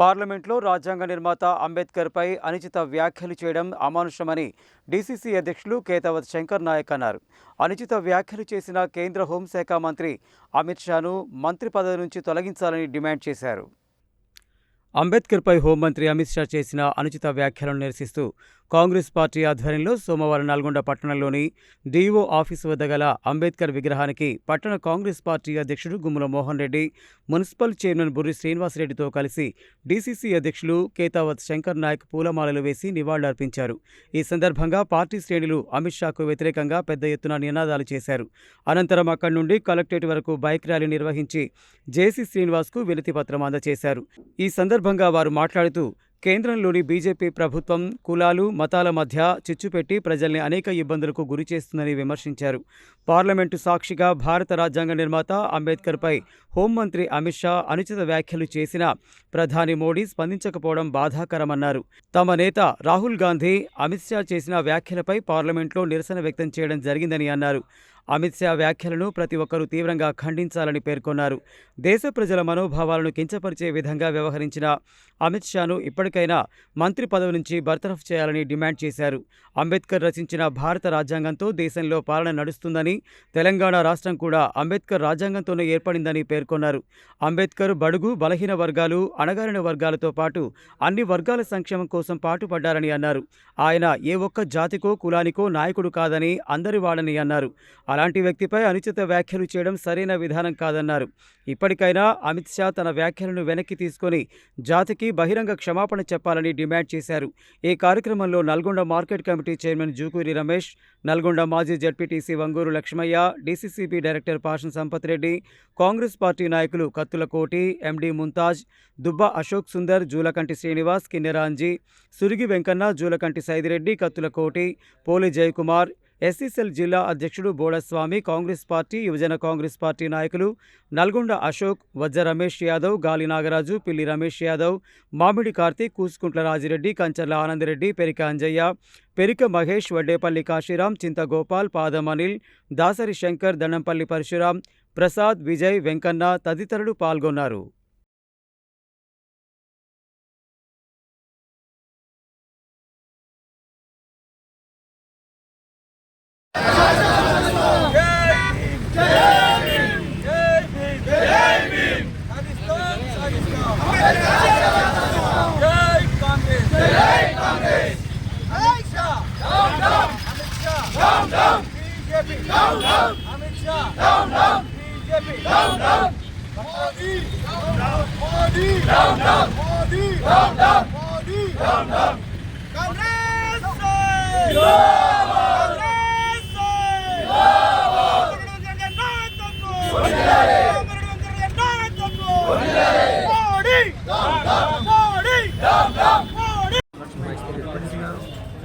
పార్లమెంట్లో రాజ్యాంగ నిర్మాత అంబేద్కర్పై అనుచిత వ్యాఖ్యలు చేయడం అమానుషమని డీసీసీ అధ్యక్షులు కేతావత్ శంకర్ నాయక్ అన్నారు. అనుచిత వ్యాఖ్యలు చేసిన కేంద్ర హోంశాఖ మంత్రి అమిత్ షాను మంత్రి పదవి నుంచి తొలగించాలని డిమాండ్ చేశారు. అంబేద్కర్పై హోంమంత్రి అమిత్ షా చేసిన అనుచిత వ్యాఖ్యలను నిరసిస్తూ కాంగ్రెస్ పార్టీ ఆధ్వర్యంలో సోమవారం నల్గొండ పట్టణంలోని డీఓ ఆఫీసు వద్ద గల అంబేద్కర్ విగ్రహానికి పట్టణ కాంగ్రెస్ పార్టీ అధ్యక్షుడు గుమ్మల మోహన్ రెడ్డి మున్సిపల్ చైర్మన్ బుర్రి శ్రీనివాసరెడ్డితో కలిసి డీసీసీ అధ్యక్షులు కేతావత్ శంకర్ నాయక్ పూలమాలలు వేసి నివాళులర్పించారు. ఈ సందర్భంగా పార్టీ శ్రేణులు అమిత్ షాకు వ్యతిరేకంగా పెద్ద ఎత్తున నినాదాలు చేశారు. అనంతరం అక్కడి నుండి కలెక్టరేట్ వరకు బైక్ ర్యాలీ నిర్వహించి జేసీ శ్రీనివాస్కు వినతిపత్రం అందజేశారు. ఈ సందర్భంగా వారు మాట్లాడుతూ కేంద్రంలోని బీజేపీ ప్రభుత్వం కులాలు మతాల మధ్య చిచ్చుపెట్టి ప్రజల్ని అనేక ఇబ్బందులకు గురి చేస్తుందని విమర్శించారు. పార్లమెంటు సాక్షిగా భారత రాజ్యాంగ నిర్మాత అంబేద్కర్పై హోంమంత్రి అమిత్ షా అనుచిత వ్యాఖ్యలు చేసినా ప్రధాని మోడీ స్పందించకపోవడం బాధాకరమన్నారు. తమ నేత రాహుల్ గాంధీ అమిత్ షా చేసిన వ్యాఖ్యలపై పార్లమెంట్లో నిరసన వ్యక్తం చేయడం జరిగిందని అన్నారు. అమిత్ షా వ్యాఖ్యలను ప్రతి ఒక్కరూ తీవ్రంగా ఖండించాలని పేర్కొన్నారు. దేశ ప్రజల మనోభావాలను కించపరిచే విధంగా వ్యవహరించిన అమిత్ షాను ఇప్పటికైనా మంత్రి పదవి నుంచి బర్తరఫ్ చేయాలని డిమాండ్ చేశారు. అంబేద్కర్ రచించిన భారత రాజ్యాంగంతో దేశంలో పాలన నడుస్తుందని తెలంగాణ రాష్ట్రం కూడా అంబేద్కర్ రాజ్యాంగంతోనే ఏర్పడిందని పేర్కొన్నారు. అంబేద్కర్ బడుగు బలహీన వర్గాలు అణగారిన వర్గాలతో పాటు అన్ని వర్గాల సంక్షేమం కోసం పాటుపడ్డారని అన్నారు. ఆయన ఏ ఒక్క జాతికో కులానికో నాయకుడు కాదని అందరి వాడని అన్నారు. అలాంటి వ్యక్తిపై అనుచిత వ్యాఖ్యలు చేయడం సరైన విధానం కాదన్నారు. ఇప్పటికైనా అమిత్ షా తన వ్యాఖ్యలను వెనక్కి తీసుకొని జాతికి బహిరంగ క్షమాపణ చెప్పాలని డిమాండ్ చేశారు. ఈ కార్యక్రమంలో Nalgonda market committee chairman Jukuri Ramesh Nalgonda మాజీ ZPTC Vanguru Lakshmaiah DCCB director Pashan Sampath Reddy Congress party నాయకులు కత్తుల కోటి ఎండీ ముంతాజ్ దుబ్బ అశోక్ సుందర్ జూలకంటి శ్రీనివాస్ కిన్నెరాంజీ సురిగి వెంకన్న జూలకంటి సైదిరెడ్డి కత్తుల కోటి పోలి జయకుమార్ ఎస్సీసెల్ జిల్లా అధ్యక్షుడు బోడస్వామి కాంగ్రెస్ పార్టీ యువజన కాంగ్రెస్ పార్టీ నాయకులు నల్గొండ అశోక్ వజ్జ రమేష్ యాదవ్ గాలి నాగరాజు పిల్లి రమేష్ యాదవ్ మామిడి కార్తీక్ కూసుకుంట్ల రాజిరెడ్డి కంచర్ల ఆనందరెడ్డి పెరిక అంజయ్య పెరిక మహేష్ వడ్డేపల్లి కాశీరాం చింతగోపాల్ పాదం అనిల్ దాసరి శంకర్ దండంపల్లి పరశురాం ప్రసాద్ విజయ్ వెంకన్న తదితరులు పాల్గొన్నారు. down. BJP down, down. Amit Shah down, down. BJP down, down. Modi down, down. Modi down, down. Modi down, down. Modi down, down. Congress! Congress! Congress!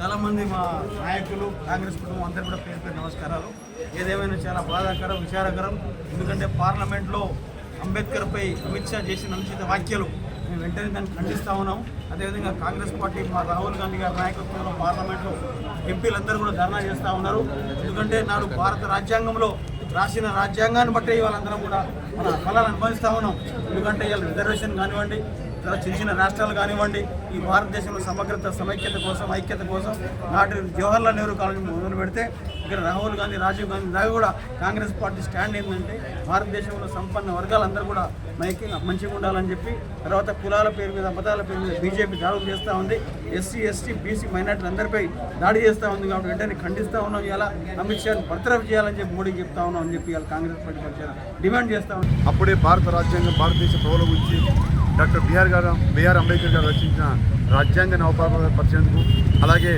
చాలా మంది మా నాయకులు కాంగ్రెస్ కుటుంబం అందరూ కూడా పేరు పేరు నమస్కారాలు. ఏదేమైనా చాలా బాధాకరం విచారకరం. ఎందుకంటే పార్లమెంట్లో అంబేద్కర్పై అమిత్ షా చేసిన అనుచిత వ్యాఖ్యలు మేము వెంటనే దాన్ని ఖండిస్తూ ఉన్నాం. అదేవిధంగా కాంగ్రెస్ పార్టీ మా రాహుల్ గాంధీ గారి నాయకత్వంలో పార్లమెంట్లో ఎంపీలందరూ కూడా ధర్నా చేస్తూ ఉన్నారు. ఎందుకంటే నాడు భారత రాజ్యాంగంలో రాసిన రాజ్యాంగాన్ని బట్టే వాళ్ళందరం కూడా మన ఫలాలు అనుభవిస్తూ ఉన్నాం. ఎందుకంటే ఇవాళ రిజర్వేషన్ కానివ్వండి చిన్న చిన్న రాష్ట్రాలు కానివ్వండి ఈ భారతదేశంలో సమగ్రత సమైక్యత కోసం ఐక్యత కోసం నాటి జవహర్లాల్ నెహ్రూ కాలేజీ మొదలు పెడితే ఇక్కడ రాహుల్ గాంధీ రాజీవ్ గాంధీ దాకా కూడా కాంగ్రెస్ పార్టీ స్టాండ్ ఏంటంటే భారతదేశంలో సంపన్న వర్గాలందరూ కూడా మైకి మంచిగా ఉండాలని చెప్పి తర్వాత కులాల పేరు మీద మతాల పేరు మీద బీజేపీ దాడులు చేస్తూ ఉంది. ఎస్సీ ఎస్టీ బీసీ మైనార్టీలు అందరిపై దాడి చేస్తూ ఉంది కాబట్టి వెంటనే ఖండిస్తూ ఉన్నాం ఇలా అమిత్ షాను బర్తరఫ్ చేయాలని చెప్పి మోడీకి చెప్తా ఉన్నాం అని చెప్పి ఇలా కాంగ్రెస్ పార్టీ పక్షాన డిమాండ్ చేస్తా ఉన్నాం అప్పుడే భారత రాజ్యాంగం భారతదేశ ప్రభుల గురించి doctor BR garu BR Ambedkar garu రచించిన రాజ్యాంగాన్ని అవపరిచేందుకు అలాగే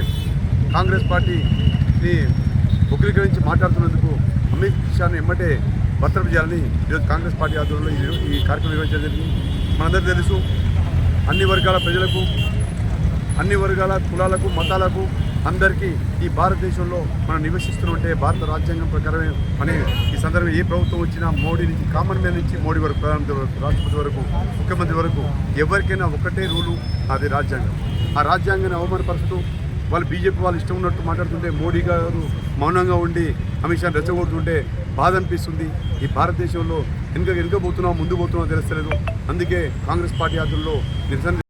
కాంగ్రెస్ పార్టీని ఉగ్రీకరించి మాట్లాడుతున్నందుకు అమిత్ షాను ఎమ్మటే భర్తరపు చేయాలని ఈరోజు కాంగ్రెస్ పార్టీ ఆధ్వర్యంలో ఈ- ఈ కార్యక్రమం నిర్వహించడం జరిగింది. మనందరికీ తెలుసు అన్ని వర్గాల ప్రజలకు అన్ని వర్గాల కులాలకు మతాలకు అందరికీ ఈ భారతదేశంలో మనం నివసిస్తుంటే భారత రాజ్యాంగం ప్రకారమే మన ఈ సందర్భం ఏ ప్రభుత్వం వచ్చినా మోడీ నుంచి కామన్ మ్యాన్ నుంచి మోడీ వరకు ప్రధానమంత్రి వరకు రాష్ట్రపతి వరకు ముఖ్యమంత్రి వరకు ఎవరికైనా ఒకటే రూలు అది రాజ్యాంగం. ఆ రాజ్యాంగాన్ని అవమానపరుస్తూ వాళ్ళు బీజేపీ వాళ్ళు ఇష్టం ఉన్నట్టు మాట్లాడుతుంటే మోడీ గారు మౌనంగా ఉండి అమిత్ షాని రెచ్చగొడుతుంటే బాధ అనిపిస్తుంది. ఈ భారతదేశంలో వెనుక వెనుక పోతున్నాం ముందు పోతున్నాం తెలుస్తలేదు. అందుకే కాంగ్రెస్ పార్టీ ఆధ్వర్యంలో నిరసన